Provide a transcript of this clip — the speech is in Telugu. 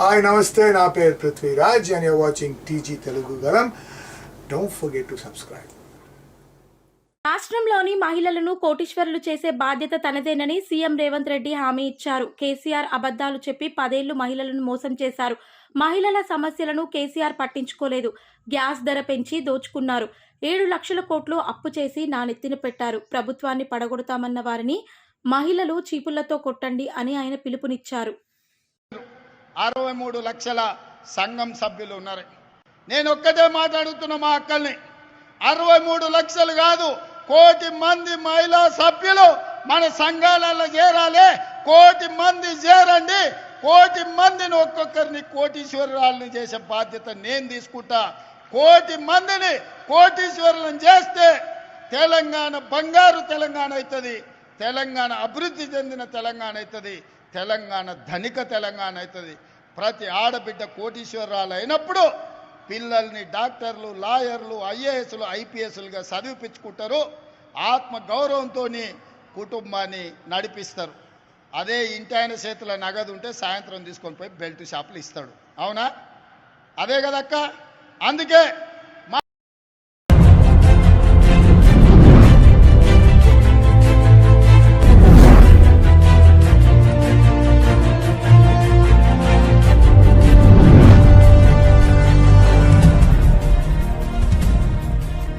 హాయ్ నమస్తే నా పేరు Prithviraj and you're watching TG Telugu గలం డోంట్ ఫర్గెట్ టు సబ్స్క్రైబ్ రాష్ట్రంలోని మహిళలను కోటీశ్వరులు చేసే బాధ్యత తనదేనని సీఎం రేవంత్ రెడ్డి హామీ ఇచ్చారు. కేసీఆర్ అబద్ధాలు చెప్పి పదేళ్ళు మహిళలను మోసం చేశారు. మహిళల సమస్యలను కేసీఆర్ పట్టించుకోలేదు. గ్యాస్ ధర పెంచి దోచుకున్నారు. ఏడు లక్షల కోట్లు అప్పు చేసి నా నెత్తిన పెట్టారు. ప్రభుత్వాన్ని పడగొడతామన్న వారిని మహిళలు చీపుళ్ళతో కొట్టండి అని ఆయన పిలుపునిచ్చారు. అరవై మూడు లక్షల సంఘం సభ్యులు ఉన్నారు. నేను ఒక్కటే మాట్లాడుతున్న మా అక్కల్ని. అరవై మూడు లక్షలు కాదు కోటి మంది మహిళా సభ్యులు మన సంఘాలలో చేరాలి. కోటి మంది చేరండి. కోటి మందిని ఒక్కొక్కరిని కోటీశ్వరాలను చేసే బాధ్యత నేను తీసుకుంటా. కోటి మందిని కోటీశ్వరులను చేస్తే తెలంగాణ బంగారు తెలంగాణ అవుతుంది. తెలంగాణ అభివృద్ధి చెందిన తెలంగాణ అవుతుంది. తెలంగాణ ధనిక తెలంగాణ అవుతుంది. ప్రతి ఆడబిడ్డ కోటీశ్వరరాలు అయినప్పుడు పిల్లల్ని డాక్టర్లు లాయర్లు ఐఏఎస్లు ఐపీఎస్లుగా చదివిపించుకుంటారు. ఆత్మ గౌరవంతో కుటుంబాన్ని నడిపిస్తారు. అదే ఇంటి ఆయన చేతుల నగదు ఉంటే సాయంత్రం తీసుకొని పోయి బెల్ట్ షాపులు ఇస్తాడు. అవునా? అదే కదక్క? అందుకే